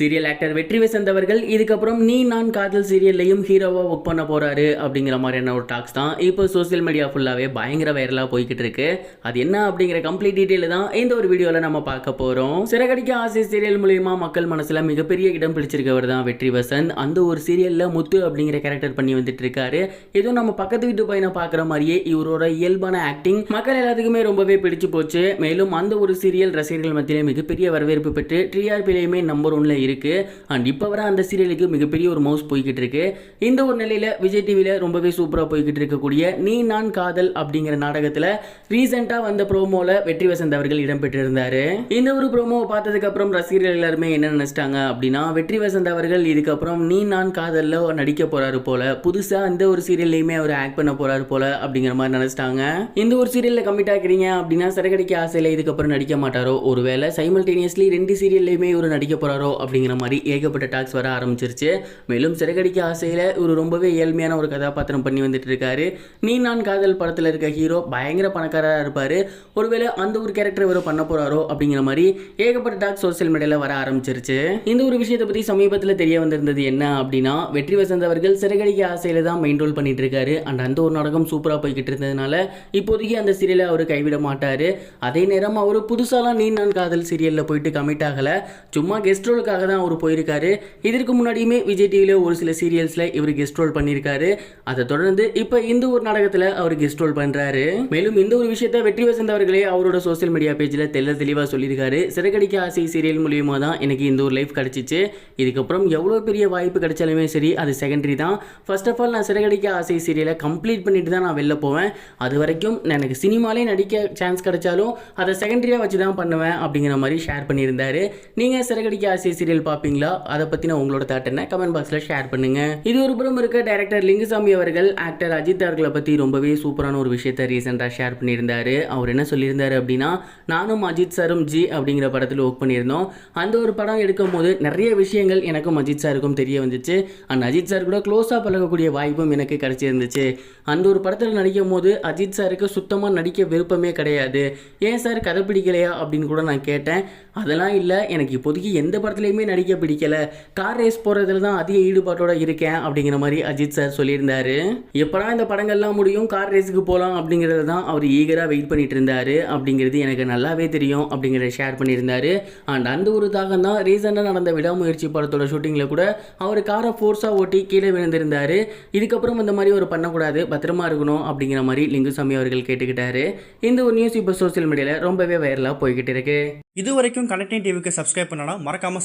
Serial actor வெற்றி அவர்கள் இதுக்கப்புறம் நீ நான் காதல் சீரியல்லையும் ஹீரோவாக ஒர்க் பண்ண போகிறாரு அப்படிங்கிற மாதிரியான ஒரு டாக்ஸ் தான். இப்போ சோஷியல் மீடியா ஃபுல்லாவே பயங்கர வைரலாக போய்கிட்டு இருக்கு. அது என்ன அப்படிங்கிற கம்ப்ளீட் டீட்டெயில் தான் இந்த ஒரு வீடியோவில் நம்ம பார்க்க போகிறோம் சிறகடிக்க ஆசை சீரியல் மூலயமா மக்கள் மனசில் மிகப்பெரிய இடம் பிடிச்சிருக்கவர் தான் வெற்றி வசந்த் அந்த ஒரு சீரியலில் முத்து அப்படிங்கிற கேரக்டர் பண்ணி வந்துட்டு இருக்காரு. ஏதோ நம்ம பக்கத்து வீட்டு பையனை பார்க்குற மாதிரியே இவரோட இயல்பான ஆக்டிங் மக்கள் எல்லாத்துக்குமே ரொம்பவே பிடிச்சு போச்சு. மேலும் அந்த ஒரு சீரியல் ரசிகர்கள் மத்தியிலே மிகப்பெரிய வரவேற்பு பெற்று டிஆர்பிலையுமே நம்பர் ஒன்ல இருக்குது அண்ட் இப்போ வர அந்த சீரியலுக்கு மிகப்பெரிய ஒரு மவுஸ் போய்கிட்டு இருக்கு. இந்த ஒரு நிலையில விஜய் டிவியில் ரொம்பவே சூப்பராக போய்கிட்டு இருக்கக்கூடிய நீ நான் காதல் அப்படிங்கிற நாடகத்தில் ரீசெண்டாக வந்த ப்ரோமோல வெற்றி வசந்த் அவர்கள் இடம்பெற்றிருந்தார் இந்த ஒரு ப்ரோமோவை பார்த்ததுக்கப்புறம் ரசிகர்கள் எல்லாருமே என்ன நினைச்சிட்டாங்க அப்படின்னா வெற்றி வசந்த் அவர்கள் இதுக்கப்புறம் நீ நான் காதலில் நடிக்க போறாரு போல புதுசாக இந்த ஒரு சீரியல்லையுமே அவர் ஆக்ட் பண்ண போறாரு போல அப்படிங்கிற மாதிரி நினச்சிட்டாங்க. இந்த ஒரு சீரியலில் கம்மிட் ஆகிறீங்க அப்படின்னா சிறகடிக்க ஆசையில் இதுக்கப்புறம் நடிக்க மாட்டாரோ? ஒருவேளை சைமல்டேனியஸ்லி ரெண்டு சீரியல்லையுமே இவர் நடிக்க போறாரோ? அப்படிங்கிற மாதிரி ஏகப்பட்ட டாக்ஸ் வர ஆரம்பிச்சிருச்சு. மேலும் சிறகடிக்க ஆசையில் இவர் ரொம்பவே ஏழ்மையான ஒரு கதாபாத்திரம் பண்ணி வந்துட்டு இருக்காரு நீ நான் காதல் படத்தில் இருக்க ஹீரோ பயங்கர பணக்காரராக இருப்பார். ஒருவேளை அந்த ஒரு கேரக்டர் இவர் பண்ண போறாரோ அப்படிங்கிற மாதிரி ஏகப்பட்ட டாக்ஸ் சோசியல் மீடியாவில் வர ஆரம்பிச்சிருச்சு. இந்த ஒரு விஷயத்தை பற்றி சமீபத்தில் தெரிய வந்திருந்தது என்ன அப்படின்னா வெற்றி வசந்த் அவர்கள் சிறகடிக்க ஆசையில் தான் மெயின் ரோல் பண்ணிட்டு இருக்காரு அண்ட் அந்த ஒரு நாடகம் சூப்பராக போய்கிட்டு இருந்ததுனால இப்போதைக்கு அந்த சீரியலை அவர் கைவிட மாட்டார். அதே நேரம் அவர் புதுசாலாம் நீ நான் காதல் சீரியலில் போயிட்டு கமிட் ஆகலை. சும்மா கெஸ்ட் ரோலுக்காக தான் அவர் போயிருக்காரு. இதற்கு முன்னாடியுமே விஜய் டிவியில் ஒரு சில சீரியல்ஸில் இவர் கெஸ்ட் ரோல் பண்ணியிருக்காரு. அதை தொடர்ந்து இப்போ இந்த ஒரு நாடகத்தில் அவர் கெஸ்ட் ரோல் பண்ணுறாரு மேலும் இந்த ஒரு விஷயத்தை வெற்றி வசந்த் அவர்களே அவரோட சோஷியல் மீடியா பேஜில் தெல்ல தெளிவாக சொல்லியிருக்காரு. சிறகடிக்க ஆசை சீரியல் மூலியமாக தான் எனக்கு இந்த ஒரு லைஃப் கிடச்சிச்சு. இதுக்கப்புறம் எவ்வளோ பெரிய வாய்ப்பு கிடைச்சாலுமே சரி அது செகண்டரி தான். ஃபர்ஸ்ட் ஆஃப் ஆல் நான் சிறகடிக்க ஆசை சீரியலை கம்ப்ளீட் பண்ணிட்டு தான் நான் வெளில போவேன். அது வரைக்கும் எனக்கு சினிமாலே நடிக்க சான்ஸ் கிடைச்சாலும் அதை செகண்டரியாக வச்சு தான் பண்ணுவேன் அப்படிங்கிற மாதிரி ஷேர் பண்ணியிருந்தாரு. நீங்கள் சிறகடிக்க ஆசை சீரியல் பார்ப்பீங்களா? அதை பற்றின உங்களோட தாட் என்ன? கமெண்ட் பாக்ஸில் ஷேர் பண்ணுங்க. இது ஒரு புறம் இருக்க டேரக்டர் லிங்குசாமி அவர்கள் ஆக்டர் அஜித் அவர்களை பற்றி ரொம்பவே சூப்பரான ஒரு விஷயத்தை ரீசெண்டாக ஷேர் பண்ணியிருந்தாரு. அவர் என்ன சொல்லியிருந்தாரு அப்படின்னா நானும் அஜித் சாரும் ஜி அப்படிங்கிற படத்தில் ஒர்க் பண்ணியிருந்தோம். அந்த ஒரு படம் எடுக்கும் போது நிறைய விஷயங்கள் எனக்கும் அஜித் சாருக்கும் தெரிய வந்துச்சு. அண்ட் அஜித் சார் கூட க்ளோஸாக பழகக்கூடிய வாய்ப்பும் எனக்கு கிடச்சிருந்துச்சு. அந்த ஒரு படத்தில் நடிக்கும் போது அஜித் சாருக்கு சுத்தமாக நடிக்க விருப்பமே கிடையாது. ஏன் சார் கதை பிடிக்கலையா அப்படின்னு கூட நான் கேட்டேன். அதெல்லாம் இல்லை எனக்கு இப்போதைக்கு எந்த படத்துலையுமே நடிக்க பிடிக்கல. கார் ரேஸ் போகிறதுல தான் அதிக ஈடுபாட்டோட இருக்கேன் அப்படிங்கிற மாதிரி அஜித் சார் சொல்லியிருந்தாரு. எப்படா இந்த படங்கள்லாம் முடியும் கார் ரேஸுக்கு போகலாம் அப்படிங்கிறது தான் அவர் ஈகராக வெயிட் பண்ணிட்டு இருந்தாரு. அப்படிங்கிறது எனக்கு நல்லாவே தெரியும் அப்படிங்கிறத ஷேர் பண்ணியிருந்தாரு. அண்ட் அந்த ஒரு தாகம் தான் ரீசெண்டாக நடந்த விடாமுயற்சி படத்தோட ஷூட்டிங்கில் கூட அவர் காரை ஃபோர்ஸாக ஓட்டி கீழே விழுந்திருந்தாரு. இதுக்கப்புறம் இந்த மாதிரி ஒரு பண்ணக்கூடாது பத்திரமா இருக்கணும் அப்படிங்கிற மாதிரி லிங்குசாமி அவர்கள் கேட்டுக்கிட்டாரு. இந்த ஒரு நியூஸ் இப்போ சோசியல் மீடியாவில் ரொம்பவே வைரலாக போய்கிட்டு இருக்கு. இது வரைக்கும் கனெக்டிங் டிவிக்கு சப்ஸ்கிரைப் பண்ணனா மறக்காமல்